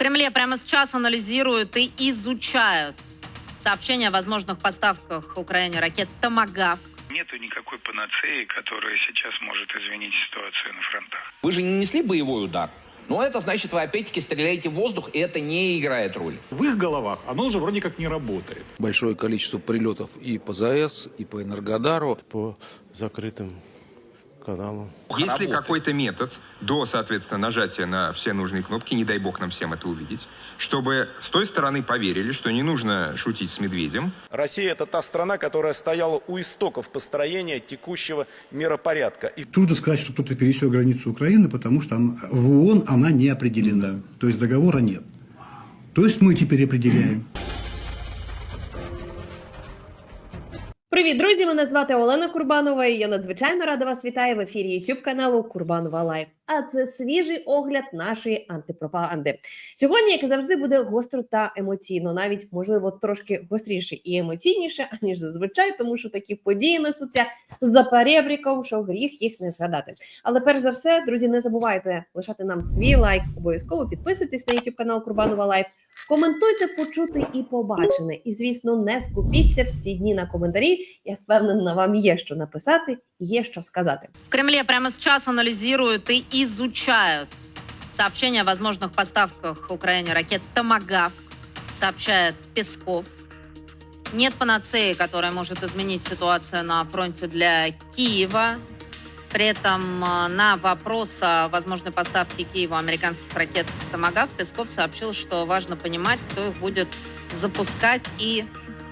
Кремле прямо сейчас анализируют и изучают сообщения о возможных поставках Украине ракет «Томагав». Нету никакой панацеи, которая сейчас может изменить ситуацию на фронтах. Вы же не нанесли боевой удар. Но это значит, вы опять-таки стреляете в воздух, и это не играет роль. В их головах оно уже вроде как не работает. большое количество прилетов и по ЗАЭС, и по Энергодару. по закрытым каналам. Есть ли какой-то метод до, соответственно, нажатия на все нужные кнопки, не дай бог нам всем это увидеть, чтобы с той стороны поверили, что не нужно шутить с медведем, Россия – это та страна, которая стояла у истоков построения текущего миропорядка. И Трудно сказать, что кто-то пересек границу Украины, потому что в ООН она не определена. То есть договора нет. То есть мы теперь определяем. Привіт, друзі! Мене звати Олена Курбанова. і Я надзвичайно рада вас вітаю в ефірі youtube каналу Курбанова Лайв. А це свіжий огляд нашої антипропаганди. Сьогодні, як і завжди, буде гостро та емоційно, навіть можливо трошки гостріше і емоційніше, аніж зазвичай, тому що такі події несуться за перебріком, що гріх їх не згадати. Але перш за все, друзі, не забувайте лишати нам свій лайк. Обов'язково підписуйтесь на youtube канал Курбанова Лайв. Коментуйте, почути і побачене. І, звісно, не скупіться в ці дні на коментарі. Я впевнена, вам є що написати, є що сказати. В Кремле прямо сейчас анализируют и изучают сообщения о возможных поставках Украине ракет «Томагав», сообщает Песков. Нет панацеи, которая может изменить ситуацию на фронте для Киева. При этом э, на вопрос о возможной поставке Киеву американских ракет «Томагав» Песков сообщил, что важно понимать, кто их будет запускать и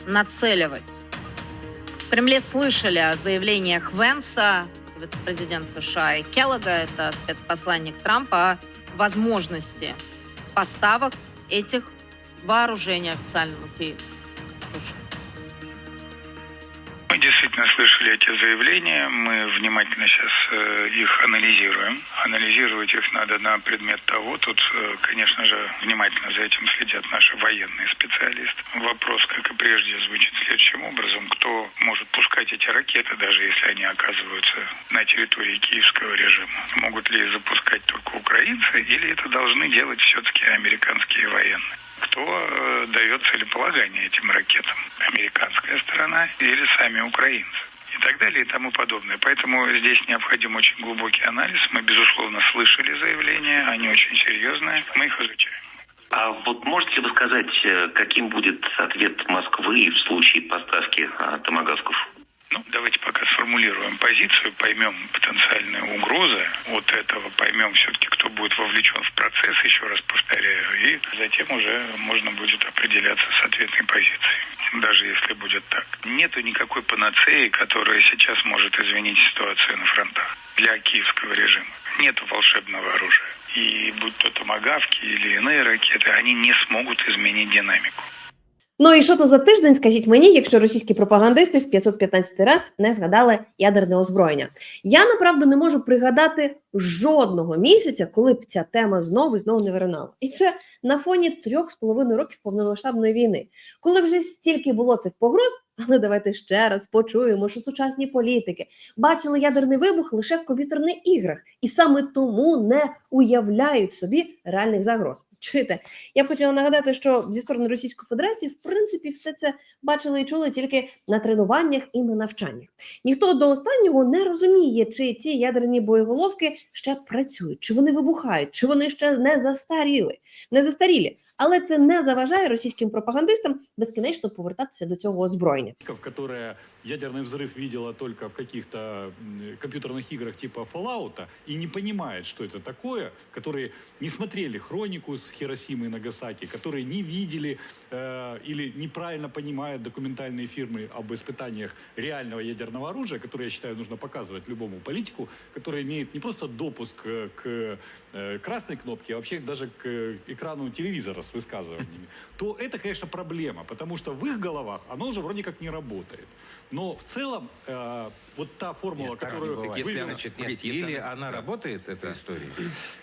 нацеливать. В Кремле слышали о заявлениях Венса, вице-президент США, и Келлога, это спецпосланник Трампа, о возможности поставок этих вооружений официальному Киеву. Мы действительно слышали эти заявления, мы внимательно сейчас э, их анализируем. Анализировать их надо на предмет того, тут, э, конечно же, внимательно за этим следят наши военные специалисты. Вопрос, как и прежде, звучит следующим образом. Кто может пускать эти ракеты, даже если они оказываются на территории киевского режима? Могут ли запускать только украинцы, или это должны делать все-таки американские военные? Кто э, дает целеполагание этим ракетам? Американская сторона или сами украинцы? И так далее и тому подобное. Поэтому здесь необходим очень глубокий анализ. Мы, безусловно, слышали заявления, они очень серьезные, мы их изучаем. А вот можете вы сказать, э, каким будет ответ Москвы в случае поставки а, томагавков? Сформулируем позицию, поймем потенциальные угрозы от этого, поймем все-таки, кто будет вовлечен в процесс, еще раз повторяю, и затем уже можно будет определяться с ответной позицией, даже если будет так. Нету никакой панацеи, которая сейчас может изменить ситуацию на фронтах для киевского режима. Нету волшебного оружия. И будь то томагавки или иные ракеты, они не смогут изменить динамику. Ну і що то за тиждень, скажіть мені, якщо російські пропагандисти в 515 раз не згадали ядерне озброєння. Я направду не можу пригадати жодного місяця, коли б ця тема знову і знову не виринала. І це на фоні трьох з половиною років повномасштабної війни, коли вже стільки було цих погроз. Але давайте ще раз почуємо, що сучасні політики бачили ядерний вибух лише в комп'ютерних іграх, і саме тому не уявляють собі реальних загроз. Чуєте, я б хотіла нагадати, що зі сторони Російської Федерації, в принципі, все це бачили і чули тільки на тренуваннях і на навчаннях. Ніхто до останнього не розуміє, чи ці ядерні боєголовки ще працюють, чи вони вибухають, чи вони ще не застаріли, не застарілі. Але це не заважає російським пропагандистам безкінечно повертатися до цього озброєння. которая ядерный взрыв видела только в каких-то компьютерных играх типа Fallout и не понимает, что это такое, которые не смотрели хронику с Хиросимы и Нагасаки, которые не видели э, или неправильно понимают документальные фирмы об испытаниях реального ядерного оружия, которые, я считаю, нужно показывать любому политику, который имеет не просто допуск э, к э, красной кнопке, а вообще даже к экрану телевизора с высказываниями, то это, конечно, проблема, потому что в их головах оно уже вроде как не работает. Но в целом э, вот та формула, Нет, так не которую бывает. вывела- Значит, нет, Погодите, если или она- она, да. работает, эта Да. история,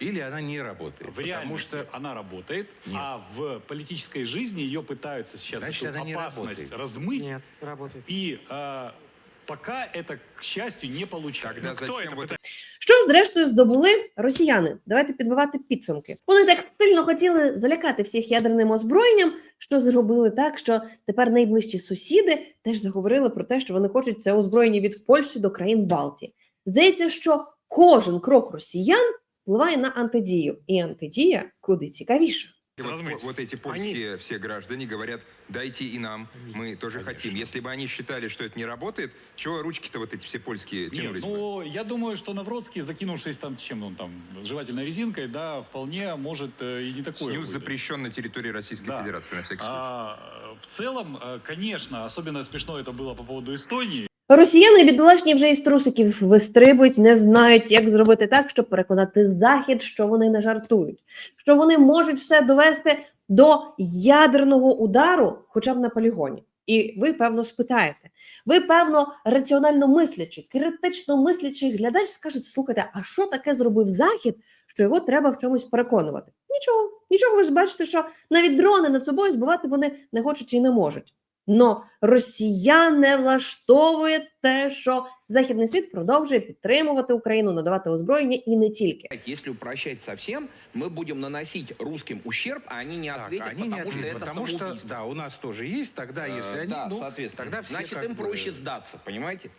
или она не работает. в потому реальности что она работает, Нет. а в политической жизни ее пытаются сейчас Значит, эту она не опасность работает. размыть Нет, работает. и э, Пока это, к счастью, не получается. Тогда Ну, кто зачем это вот пытается? Що зрештою здобули росіяни? Давайте підбивати підсумки. Вони так сильно хотіли залякати всіх ядерним озброєнням, що зробили так, що тепер найближчі сусіди теж заговорили про те, що вони хочуть це озброєння від Польщі до країн Балтії. Здається, що кожен крок росіян впливає на антидію, і антидія куди цікавіше. И вот, вот эти польские все граждане говорят, дайте и нам, мы тоже хотим. Если бы они считали, что это не работает, чего ручки-то вот эти все польские Нет, тянулись бы? ну, я думаю, что Навроцкий, закинувшись там, чем он там, жевательной резинкой, да, вполне может э, и не такое Снюс выдать. запрещен на территории Российской Да. Федерации, на всякий случай. А, в целом, э, конечно, особенно смешно это было по поводу Эстонии. Росіяни бідолашні вже із трусиків вистрибують, не знають, як зробити так, щоб переконати захід, що вони не жартують, що вони можуть все довести до ядерного удару, хоча б на полігоні. І ви певно спитаєте. Ви певно раціонально мислячий, критично мислячий глядач скажете: слухайте, а що таке зробив захід, що його треба в чомусь переконувати? Нічого, нічого. Ви ж бачите, що навіть дрони над собою збивати вони не хочуть і не можуть. Но росіян не влаштовує те, що західний світ продовжує підтримувати Україну, надавати озброєння і не тільки. Если упрощать совсем, мы будем наносить русским ущерб, а они не Так, ответят, они не потому что ответят, это потому что, самоубийство. да, у нас тоже есть, тогда, Э, если они, да, ну, соответственно. тогда все Значит, как им бы- проще сдаться, понимаете?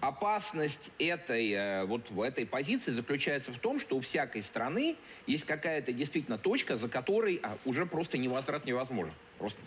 Опасность этой, э, вот в этой позиции заключается в том, что у всякой страны есть какая-то действительно точка, за которой а, уже просто невозврат невозможен. Просто.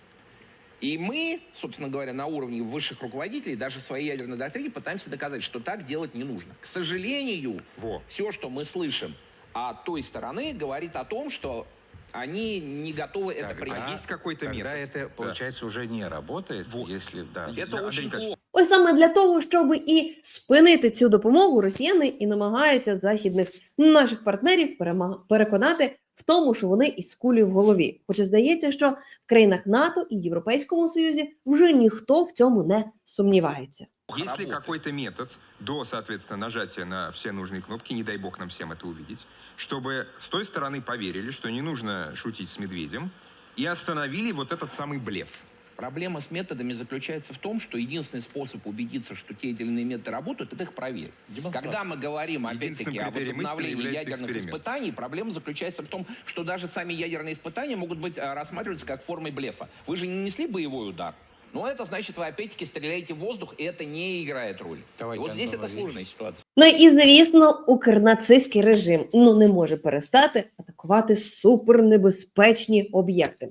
И мы, собственно говоря, на уровне высших руководителей, даже в своей ядерной доктрине пытаемся доказать, что так делать не нужно. К сожалению, Во. все, что мы слышим от той стороны, говорит о том, что они не готовы это Тогда- принять. А есть какой-то Тогда метод? это, получается, уже не работает, Вот. если, да. Это Андрей очень Николаевич, плохо. Ось саме для того, щоб і спинити цю допомогу, росіяни і намагаються західних наших партнерів перема- переконати в тому, що вони із кулі в голові. Хоча здається, що в країнах НАТО і Європейському Союзі вже ніхто в цьому не сумнівається. Есть ли работает. какой-то метод до, соответственно, нажатия на все нужные кнопки, не дай бог нам всем это увидеть, чтобы с той стороны поверили, что не нужно шутить с медведем, и остановили вот этот самый блеф? Проблема с методами заключается в том, что единственный способ убедиться, что те или иные методы работают, это их проверить. Демонстрация. Когда мы говорим, опять-таки, Единственным о критерием истины возобновлении является ядерных эксперимент. испытаний, проблема заключается в том, что даже сами ядерные испытания могут быть а, рассматриваться как формой блефа. Вы же не нанесли боевой удар. Но это значит, вы опять-таки стреляете в воздух, и это не играет роль. Давайте, И вот здесь Антон это Владимирович. сложная ситуация. Ну і звісно, укрнацистський режим ну не може перестати атакувати супернебезпечні об'єкти.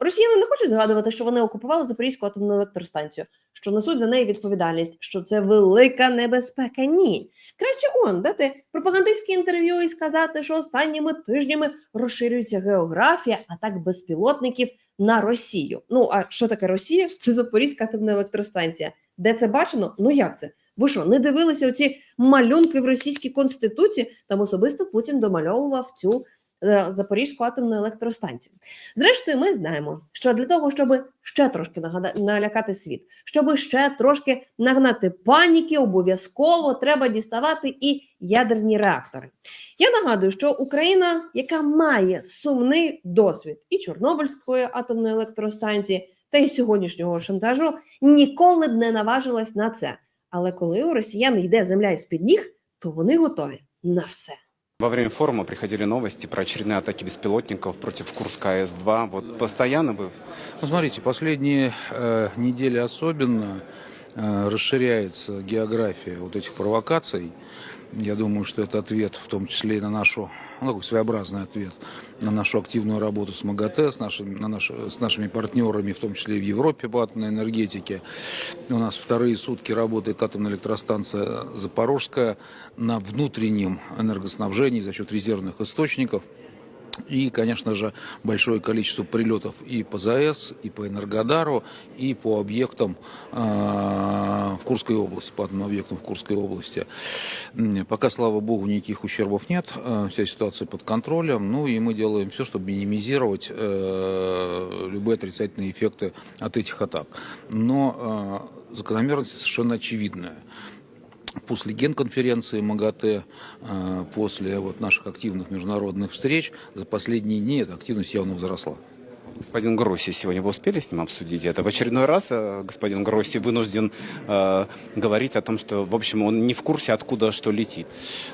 Росіяни не хочуть згадувати, що вони окупували Запорізьку атомну електростанцію, що несуть за неї відповідальність, що це велика небезпека. Ні, краще он дати пропагандистське інтерв'ю і сказати, що останніми тижнями розширюється географія атак безпілотників на Росію. Ну а що таке Росія? Це Запорізька атомна електростанція. Де це бачено? Ну як це? Ви що, не дивилися оці малюнки в російській конституції? Там особисто Путін домальовував цю Запорізьку атомну електростанцію. Зрештою, ми знаємо, що для того, щоб ще трошки налякати світ, щоб ще трошки нагнати паніки, обов'язково треба діставати і ядерні реактори. Я нагадую, що Україна, яка має сумний досвід і Чорнобильської атомної електростанції, та й сьогоднішнього шантажу, ніколи б не наважилась на це. Але коли у росіян йде земля із-під ніг, то вони готові на все. Во время форума приходили новости про очередные атаки беспилотников против Курска АЭС-2. Вот постоянно вы Ну, смотрите, последние э, недели особенно э, расширяется география вот этих провокаций. Я думаю, что это ответ, в том числе и на нашу, ну, такой своеобразный ответ на нашу активную работу с МАГАТЭ, с, нашими, на наши, с нашими партнерами, в том числе и в Европе по атомной энергетике. У нас вторые сутки работает атомная электростанция Запорожская на внутреннем энергоснабжении за счет резервных источников. И, конечно же, большое количество прилетов и по ЗАЭС, и по Энергодару, и по объектам э, в Курской области, по атомным объектам в Курской области. М, Пока, слава богу, никаких ущербов нет, э, вся ситуация под контролем. Ну и мы делаем все, чтобы минимизировать э, любые отрицательные эффекты от этих атак. Но э, закономерность совершенно очевидная после генконференции МАГАТЭ, э, после вот наших активных международных встреч, за последние дни эта активность явно возросла. Господин Гросси, сегодня вы успели с ним обсудить это? В очередной раз э, господин Гросси вынужден э, говорить о том, что, в общем, он не в курсе, откуда что летит.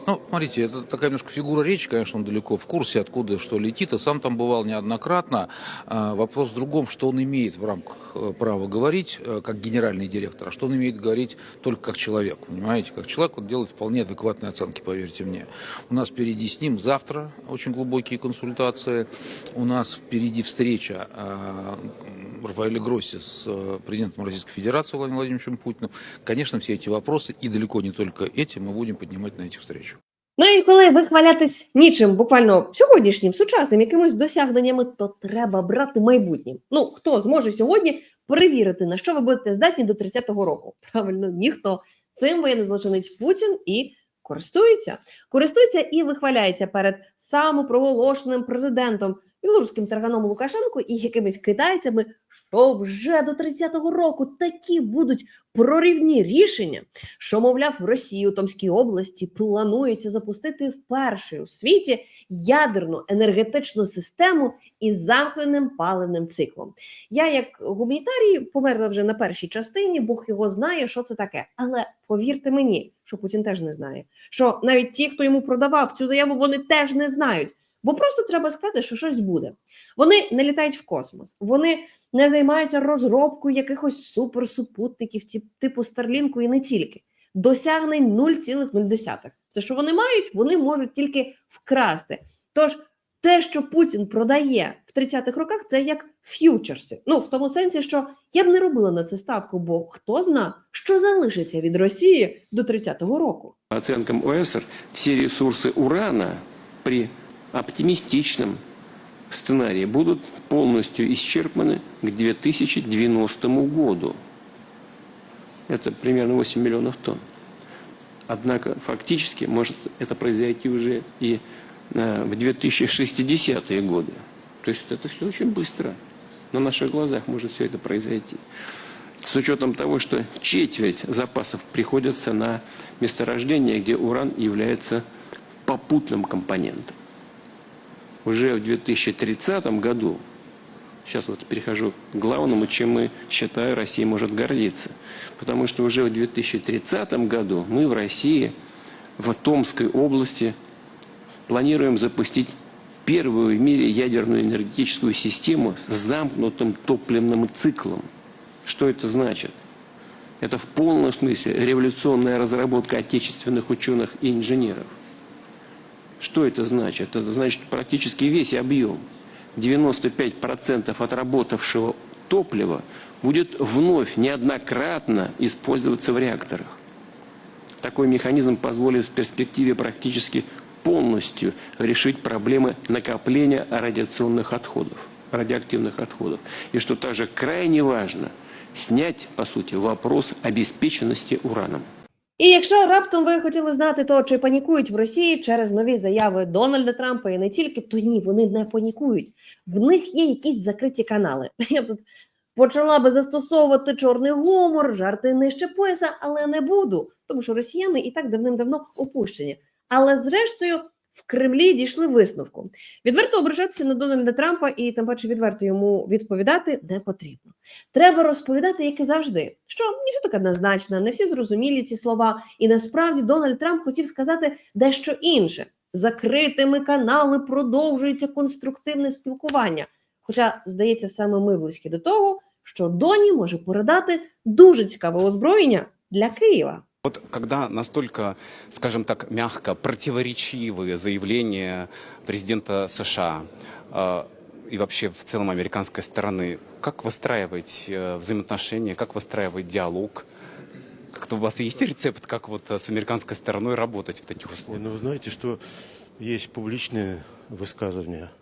Ну, смотрите, это такая немножко фигура речи, конечно, он далеко в курсе, откуда что летит, и сам там бывал неоднократно. А, вопрос в другом, что он имеет в рамках э, права говорить, как генеральный директор, а что он имеет говорить только как человек, понимаете? Как человек он делает вполне адекватные оценки, поверьте мне. У нас впереди с ним завтра очень глубокие консультации, у нас впереди встреча а, Рафаэля Гросси с э, президентом Российской Федерации Владимиром Владимировичем Путиным. Конечно, все эти вопросы, и далеко не только эти, мы будем поднимать на этих встречах. Ну і коли вихвалятись нічим, буквально сьогоднішнім, сучасним якимись досягненнями, то треба брати майбутнім. Ну хто зможе сьогодні перевірити, на що ви будете здатні до 30-го року? Правильно, ніхто. Цим воєнний злочинець Путін і користується. Користується і вихваляється перед самопроголошеним президентом білоруським тарганом Лукашенко і якимись китайцями, що вже до 30-го року такі будуть проривні рішення, що, мовляв, в Росії у Томській області планується запустити вперше у світі ядерну енергетичну систему із замкненим паливним циклом. Я, як гуманітарій, померла вже на першій частині, Бог його знає, що це таке. Але повірте мені, що Путін теж не знає. Що навіть ті, хто йому продавав цю заяву, вони теж не знають. Бо просто треба сказати, що щось буде. Вони не літають в космос, вони не займаються розробкою якихось суперсупутників, типу Старлінку і не тільки. Досягнень 0,0. Це що вони мають, вони можуть тільки вкрасти. Тож те, що Путін продає в 30-х роках, це як ф'ючерси. Ну, в тому сенсі, що я б не робила на це ставку, бо хто зна, що залишиться від Росії до 30-го року. Оценкам ОСР, все ресурсы урана при оптимистичном сценарии будут полностью исчерпаны к 2090 году. Это примерно 8 миллионов тонн. Однако фактически может это произойти уже и э, в 2060-е годы. То есть это все очень быстро. На наших глазах может все это произойти. С учетом того, что четверть запасов приходится на месторождения, где уран является попутным компонентом. Уже в 2030 году, сейчас вот перехожу к главному, чем мы, считаю, Россия может гордиться. Потому что уже в 2030 году мы в России, в Томской области, планируем запустить первую в мире ядерную энергетическую систему с замкнутым топливным циклом. Что это значит? Это в полном смысле революционная разработка отечественных ученых и инженеров. Что это значит? Это значит практически весь объем, 95% отработавшего топлива будет вновь неоднократно использоваться в реакторах. Такой механизм позволит в перспективе практически полностью решить проблемы накопления радиационных отходов, радиоактивных отходов. И что также крайне важно, снять, по сути, вопрос обеспеченности ураном. І якщо раптом ви хотіли знати то, чи панікують в Росії через нові заяви Дональда Трампа і не тільки, то ні, вони не панікують. В них є якісь закриті канали. Я тут почала би застосовувати чорний гумор, жарти нижче пояса, але не буду, тому що росіяни і так давним-давно опущені. Але зрештою. В Кремлі дійшли висновку. Відверто ображатися на Дональда Трампа і тим паче відверто йому відповідати не потрібно. Треба розповідати, як і завжди, що все так однозначно, не всі зрозумілі ці слова, і насправді Дональд Трамп хотів сказати дещо інше. Закритими канали продовжується конструктивне спілкування. Хоча, здається, саме ми близькі до того, що Доні може передати дуже цікаве озброєння для Києва. Вот когда настолько, скажем так, мягко противоречивые заявления президента США э, и вообще в целом американской стороны, как выстраивать э, взаимоотношения, как выстраивать диалог? Как-то у вас есть рецепт, как вот э, с американской стороной работать в таких условиях? Ну, вы знаете, что есть публичные высказывания,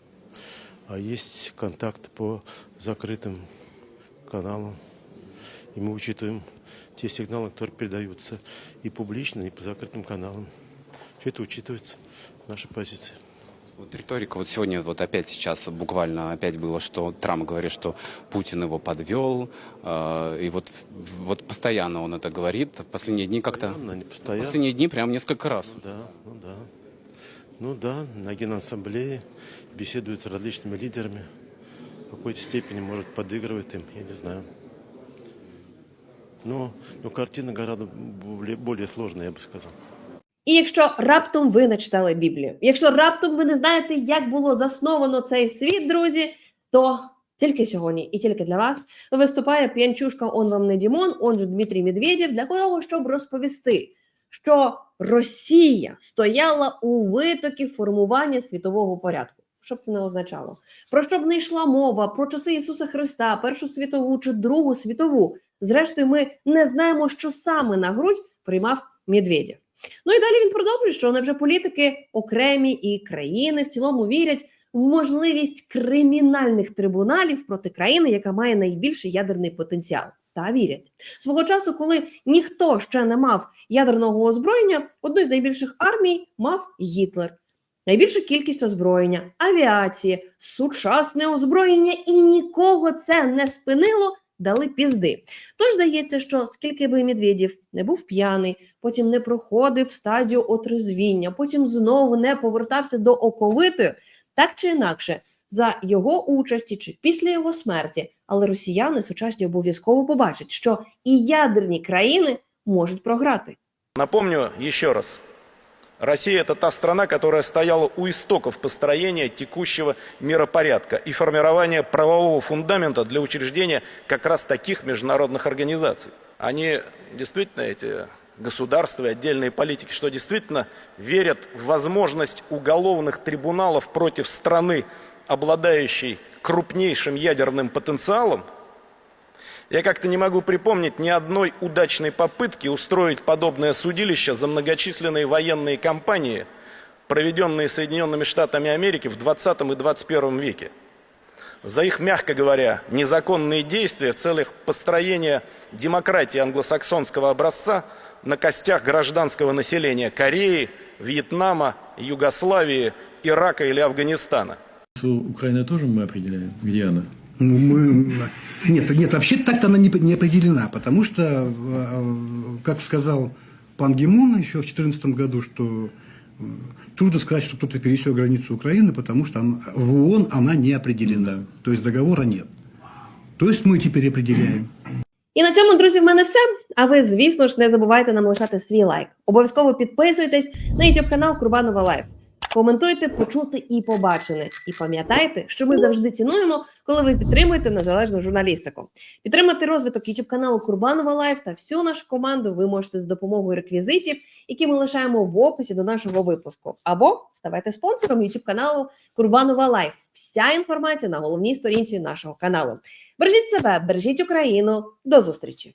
а есть контакт по закрытым каналам. И мы учитываем те сигналы, которые передаются и публично, и по закрытым каналам. Все это учитывается в нашей позиции. Вот риторика, вот сегодня вот опять сейчас буквально опять было, что Трамп говорит, что Путин его подвел, э, и вот, в- вот постоянно он это говорит, в последние дни как-то, Постоянно, не в постоянно. последние дни прям несколько раз. Ну да, ну да. Ну да, на Генассамблее беседуют с различными лидерами. какой-то степени, может, подыгрывает им, я не знаю. Но, но картина гораздо более, сложная, я бы сказал. І якщо раптом ви не читали Біблію, якщо раптом ви не знаєте, як було засновано цей світ, друзі, то тільки сьогодні і тільки для вас виступає п'янчушка Он вам не Дімон, он же Дмитрій Медведєв, для того, щоб розповісти, що Росія стояла у витокі формування світового порядку. Що б це не означало? Про що б не йшла мова про часи Ісуса Христа, Першу світову чи Другу світову. Зрештою, ми не знаємо, що саме на грудь приймав Медведєв. Ну і далі він продовжує, що невже політики окремі і країни в цілому вірять в можливість кримінальних трибуналів проти країни, яка має найбільший ядерний потенціал. Та вірять свого часу, коли ніхто ще не мав ядерного озброєння, одну з найбільших армій мав Гітлер. Найбільшу кількість озброєння, авіації, сучасне озброєння, і нікого це не спинило, дали пізди. Тож здається, що скільки би Медведєв не був п'яний, потім не проходив стадію отрезвіння, потім знову не повертався до оковитої, так чи інакше, за його участі чи після його смерті, але росіяни сучасні обов'язково побачать, що і ядерні країни можуть програти. Напомню еще раз. Россия – это та страна, которая стояла у истоков построения текущего миропорядка и формирования правового фундамента для учреждения как раз таких международных организаций. Они действительно, эти государства и отдельные политики, что действительно верят в возможность уголовных трибуналов против страны, обладающей крупнейшим ядерным потенциалом, я как-то не могу припомнить ни одной удачной попытки устроить подобное судилище за многочисленные военные кампании, проведенные Соединенными Штатами Америки в 20 и 21 веке. За их, мягко говоря, незаконные действия в целях построения демократии англосаксонского образца на костях гражданского населения Кореи, Вьетнама, Югославии, Ирака или Афганистана. Украина тоже мы определяем, где она? Ну, мы... Нет, нет, вообще так-то она не, не определена, потому что, э, как сказал пан Гимон еще в 2014 году, что э, трудно сказать, что кто-то пересек границу Украины, потому что она- в ООН она не определена. То есть договора нет. То есть мы теперь определяем. І на цьому, друзі, в мене все. А ви, звісно ж, не забувайте нам лишати свій лайк. Обов'язково підписуйтесь на YouTube канал Курбанова Лайф. Коментуйте, почути і побачене. І пам'ятайте, що ми завжди цінуємо, коли ви підтримуєте незалежну журналістику. Підтримати розвиток YouTube каналу Курбанова Лайф та всю нашу команду ви можете з допомогою реквізитів, які ми лишаємо в описі до нашого випуску. Або ставайте спонсором YouTube каналу Курбанова Лайф. Вся інформація на головній сторінці нашого каналу. Бережіть себе, бережіть Україну. До зустрічі!